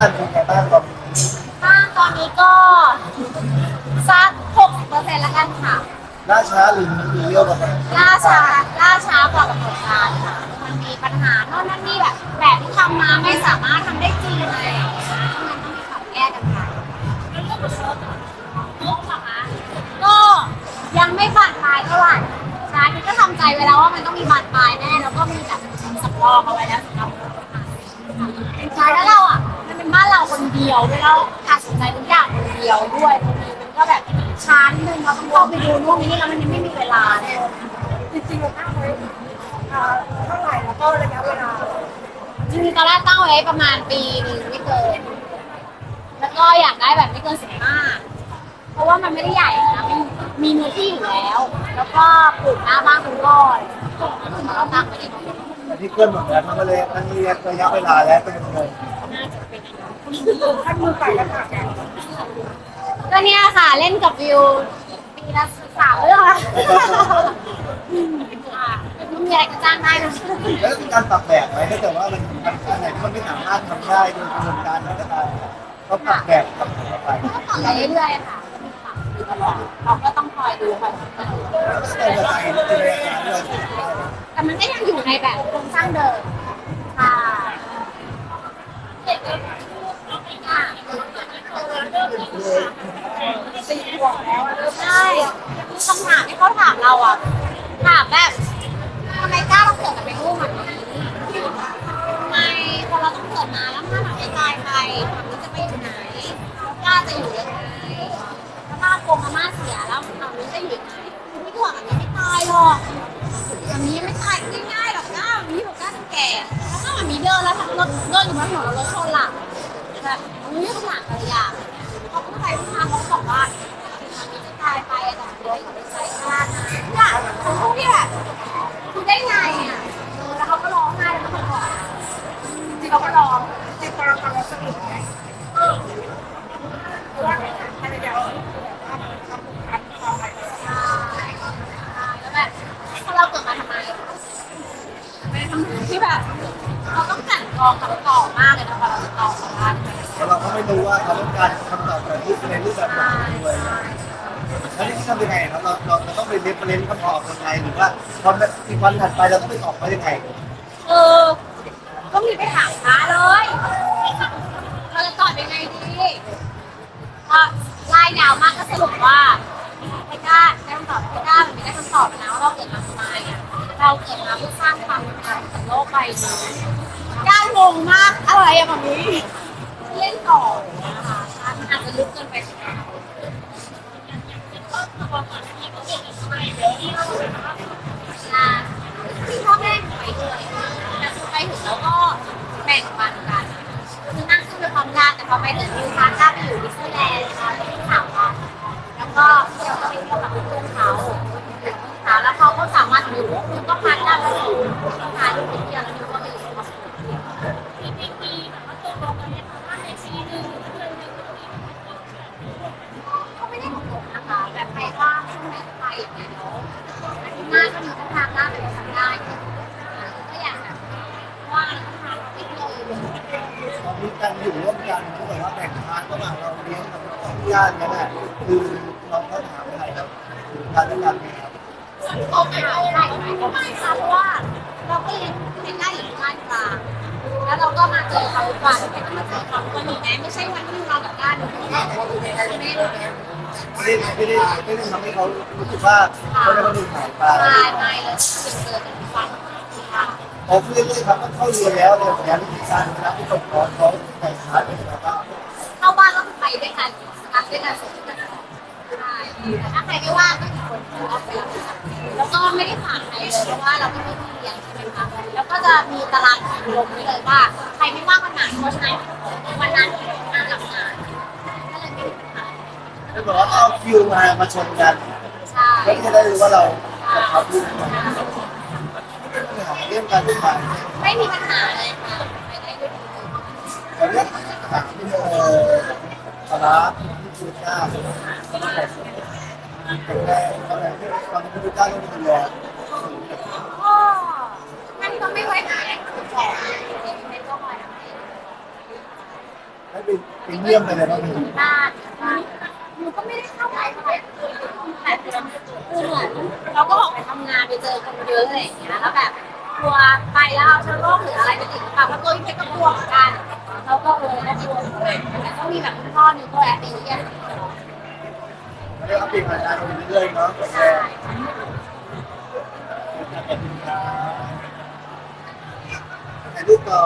เป็นไงบ้างตอนนี้บ้านตอนนี้ก็สักหกเปอร์เซ็นต์ละกันค่ะ ล่าช้าหรือมีเรื่องอะไรล่าช้าล่าช้ากว่ากำหนดการค่ะ มันมีปัญหาโน่นนั่นนี่แบบแบบที่ทำมาไม่สามารถทำได้จริงอะไรอย่างเลยมันต้องมีปรับแก้กันไปแล้วเรื่องของรถรถเหรอคะก็ยังไม่บานปลายเท่าไหร่ใช่คือก็ทำใจไว้แล้วว่ามันต้องมีบานปลายแน่แล้วก็มีแบบสำรองเอาไว้แล้วสำหรับรถค่ะใช่แล้วเราอะมัน เป็นบ้านเราคนเดียวด้วยเราตัดสินใจทุกอย่างคนเดียวด้วยบางทีมันก็แบบช้านิดนึงเราต้องเข้าไปดูนู่นนี่แล้วมันยังไม่มีเวลาเลยจริงๆเราตั้งไว้อ่าเท่าไหร่แล้วก็ระยะเวลาจริงๆตอนแรกตั้งไว้ประมาณปีหนึ่งไม่เกิน แล้วก็อยากได้แบบไม่เกินสิบห้าเพราะว่ามันไม่ได้ใหญ่นะมันมีเนื้อที่อยู่แล้ว แล้วก็ปลูกหน้าบ้านคุณพ่อเราตั้งไว้ในนี้ที่เกินหมดแล้วมันก็เลยมันมีระยะเวลาแล้วเป็นยังไงน่าจะเป็นอย่างนั้น ขั้นมือไก่แล้วค่ะก็เนี่ยค่ะเล่นกับวิวปีละสามเรื่องละค่ะไม่มีอะไรก็จ้างได้นะแล้วมีการปรับแบบไหมถ้าเกิดว่ามันมันอันไหนที่มันไม่สามารถทำได้โดยกระบวนการไหนก็ตามก็ปรับแบบปรับตัวไปก็ต่อไปเรื่อยๆค่ะปรับอยู่ตลอดเราก็ต้องคอยดูคอยสังเกตแล้วก็ต้องกระจายจินตนาการด้วยแต่มันก็ยังอยู่ในแบบโครงสร้างเดิมค่ะ ใช่คำถามที่เขาถามเราอะ ถามแบบทำไมกล้าต้องเกิดกับเป็นลูกแบบนี้ทำไมพอเราต้องเกิดมาแล้วถ้าหนักไม่ตายไปฝั่งนี้จะไปอยู่ไหนกล้าจะอยู่ยังไงถ้าบ้าโกงอาม่าเสียแล้วฝั่งนี้จะอยู่ยังไงไม่ถ่วงอันนี้ไม่ตายหรอกแบบนี้ไม่ตายง่ายๆหรอกกล้าวนี้บอกก้าวต้องแก่แล้วก็แบบมีเดินแล้วรถเดินอยู่บนถนนแล้วรถชนหลังแบบนี้ก็หลังอะไรอย่างาก็ไปทางเขาบอกว่าทางนี้จะตายไปแต่เดี๋ยวเขาไปใช้งานนะเนี่ยเขาพูดที่แบบคือได้ไงอะแล้วเขาก็ร้องไห้แล้วเขาบอกจริงเขาก็ร้องติดตามกันแล้วสนุกไหมเพราะว่าภรรยาเราแบบว่าอะไรใช่แล้วแบบเราเกิดมาทำไมเป็นคำที่แบบเราต้องกั่นกรองคำตอมากเลยนะพอเราจะตอบเขาได้ แล้วเราก็ไม่รู้ว่าเขาต้องการคำตอบแบบรูปในรูปแบบไหนด้วยแล้วนี่ทำยังไงครับเราเราจะต้องไปเรียนเรียนคำตอบยังไงหรือว่าพออีกวันถัดไปเราต้องไปตอบเขายังไงเออก็มีไปถามพระเลยเราจะตอบยังไงดีก็ไล่ดาวมากก็สรุปว่าไม่กล้าได้คำตอบไม่กล้ามันไม่ได้คำตอบนะว่าเราเกิดมาทำไมอะเราเกิดมาเพื่อสร้างความเป็นธรรมกับโลกใบนี้กล้างงมากอะไรอะแบบนี้ ล่อนะคะมันอาจจะลึกเกินไปใช่ไหมอ่าที่พ่อแม่หนูไปด้วยแต่คือไปถึงแล้วก็แบ่งปันกันคือนั่งขึ้นด้วยความยากแต่พอไปถึงนิวคาสก้าไปอยู่ดิสนีย์แลนด์นะคะ หน้าก็มีทางได้ไปทำได้ก็อยากแบบว่างวก็พาไปเที่ยวเลยมีการอยู่ร่วมกันที่แบบว่าแบ่งทางระหว่างเราเลี้ยงกับญาตินั่นแหละคือเราก็ถามอะไรครับการด้วยกันไหมครับเขาไปเอาได้ไม่ค่ะเพราะว่าเราก็เรียนเป็นได้อยู่ที่บ้านกลางแล้วเราก็มาเจอเขาทุกวันแต่ก็มาเจอเขากวันนี้แม้ไม่ใช่วันที่เรากับด้านหนูไม่ได้ ไม่ได้ไม่ได้ไม่ได้ทำให้เขารู้สึกว่าเขาได้คนอื่นหายไปไม่ไม่เลยเจอกันทุกวันค่ะพอเพื่อนเลยครับต้องเข้าเรียนแล้วเนี่ยงานวิชาการที่ผมขอเขาแต่งขาดเป็นแบบว่าเข้าบ้านก็ไปด้วยกันนัดด้วยกันสุดกันใช่แต่ถ้าใครไม่ว่างก็อีกคนนึงเอาไปแล้วก็ไม่ได้ฝากใครเลยเพราะว่าเราไม่มีเรียนใช่ไหมคะแล้วก็จะมีตารางคิวลงไว้เลยว่า บอกว่าเอาคิวมามาชนกันใช่แล้วจะได้รู้ว่าเรากับเขาพูดกันเรื่องการพูดกันไม่มีปัญหาเลยค่ะไปได้ด้วยดีแต่เรื่องถามที่เออสาระที่พูดได้เป็นแรงตอนไหนที่ตอนที่พูดได้ต้องดูแลก็มันก็ไม่ไว้หาอะไรของของไม่ก็คอยทำให้แล้วให้ไปไปเยี่ยมไปเลยบ้างไหมบ้าน หนูก็ไม่ได้เข้าไปเท่าไหร่แต่คือเหมือนเราก็ออกไปทำงานไปเจอคนเยอะอะไรอย่างเงี้ยแล้วแบบกลัวไปแล้วเอาเชื้อโรคหรืออะไรไปติดหรือเปล่าเพราะตัวพี่เพชรก็กลัวเหมือนกันเราก็เออก็กลัวด้วยแต่ต้องมีแบบคุณพ่อหนี่งก็แอบไปเยี่ยมไม่ได้อัปเดตงานไปเรื่อยๆเนาะใช่ถ่ายรูปก่อ